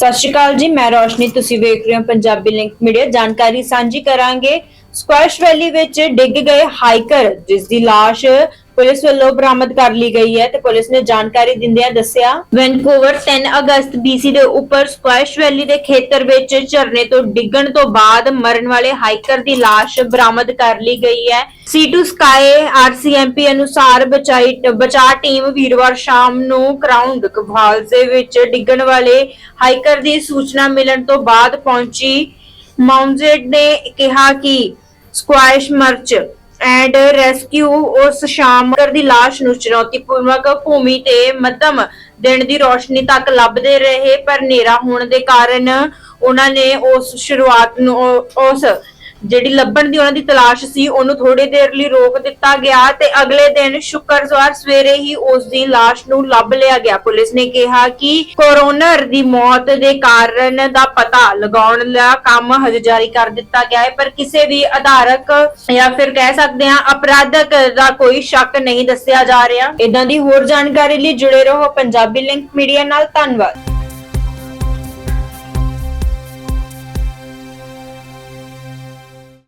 ਸਤਿ ਸ਼੍ਰੀ ਅਕਾਲ ਜੀ, ਮੈਂ ਰੋਸ਼ਨੀ, ਤੁਸੀਂ ਵੇਖ ਰਹੇ ਹੋ ਪੰਜਾਬੀ ਲਿੰਕ ਮੀਡੀਆ। ਜਾਣਕਾਰੀ ਸਾਂਝੀ ਕਰਾਂਗੇ। ਸਕੁਐਸ਼ ਵੈਲੀ ਵਿੱਚ ਡਿੱਗ ਗਏ ਹਾਈਕਰ, ਜਿਸ ਦੀ ਲਾਸ਼ ਪੁਲਿਸ ਵੱਲੋਂ ਬਰਾਮਦ ਕਰ ਲਈ ਗਈ ਹੈ ਤੇ ਪੁਲਿਸ ਨੇ ਜਾਣਕਾਰੀ ਦਿੰਦਿਆਂ ਦੱਸਿਆ, ਵੈਨਕੂਵਰ 3 ਅਗਸਤ BC ਦੇ ਉੱਪਰ ਸਕੁਐਸ਼ ਵੈਲੀ ਦੇ ਖੇਤਰ ਵਿੱਚ ਝਰਨੇ ਤੋਂ ਡਿੱਗਣ ਤੋਂ ਬਾਅਦ ਮਰਨ ਵਾਲੇ ਹਾਈਕਰ ਦੀ ਲਾਸ਼ ਬਰਾਮਦ ਕਰ ਲਈ ਗਈ ਹੈ। C2 ਸਕਾਈ RCMP ਅਨੁਸਾਰ ਬਚਾਈ, ਬਚਾਅ ਟੀਮ ਵੀਰਵਾਰ ਸ਼ਾਮ ਨੂੰ ਕਰਾਊਂਡ ਕਵਾਲ ਦੇ ਵਿੱਚ ਡਿੱਗਣ ਵਾਲੇ ਹਾਈਕਰ ਦੀ ਸੂਚਨਾ ਮਿਲਣ ਤੋਂ ਬਾਅਦ ਪਹੁੰਚੀ। ਮਾਉਂਜੇਡ ਨੇ ਕਿਹਾ ਕਿ ਸਕੁਐਸ਼ ਮਰਚ ਐਂਡ ਰੈਸਕਿਊ ਉਸ ਸ਼ਾਮ ਦੀ ਲਾਸ਼ ਨੂੰ ਚੁਣੌਤੀਪੂਰਵਕ ਭੂਮੀ ਤੇ ਮੱਧਮ ਦਿਨ ਦੀ ਰੋਸ਼ਨੀ ਤੱਕ ਲੱਭਦੇ ਰਹੇ, ਪਰ ਹਨੇਰਾ ਹੋਣ ਦੇ ਕਾਰਨ ਉਹਨਾਂ ਨੇ ਉਸ ਸ਼ੁਰੂਆਤ ਨੂੰ ਉਸ ਜਿਹੜੀ ਲੱਭਣ ਦੀ ਉਹਨਾਂ ਦੀ ਤਲਾਸ਼ ਸੀ, ਉਹਨੂੰ ਥੋੜੀ ਦੇਰ ਲਈ ਰੋਕ ਦਿੱਤਾ ਗਿਆ ਤੇ ਅਗਲੇ ਦਿਨ ਸ਼ੁੱਕਰਵਾਰ ਸਵੇਰੇ ਹੀ ਉਸ ਦੀ ਲਾਸ਼ ਨੂੰ ਲੱਭ ਲਿਆ ਗਿਆ। ਪੁਲਿਸ ਨੇ ਕਿਹਾ ਕਿ ਕੋਰੋਨਰ ਦੀ ਮੌਤ ਦੇ ਕਾਰਨ ਦਾ ਪਤਾ ਲਗਾਉਣ ਦਾ ਕੰਮ ਹਜੇ ਜਾਰੀ ਕਰ ਦਿੱਤਾ ਗਿਆ ਹੈ, ਪਰ ਕਿਸੇ ਵੀ ਆਧਾਰਕ ਜਾਂ ਫਿਰ ਕਹਿ ਸਕਦੇ ਹਾਂ ਅਪਰਾਧਕ ਦਾ ਕੋਈ ਸ਼ੱਕ ਨਹੀਂ ਦੱਸਿਆ ਜਾ ਰਿਹਾ। ਇਦਾਂ ਦੀ ਹੋਰ ਜਾਣਕਾਰੀ ਲਈ ਜੁੜੇ ਰਹੋ ਪੰਜਾਬੀ ਲਿੰਕ ਮੀਡੀਆ ਨਾਲ। ਧੰਨਵਾਦ।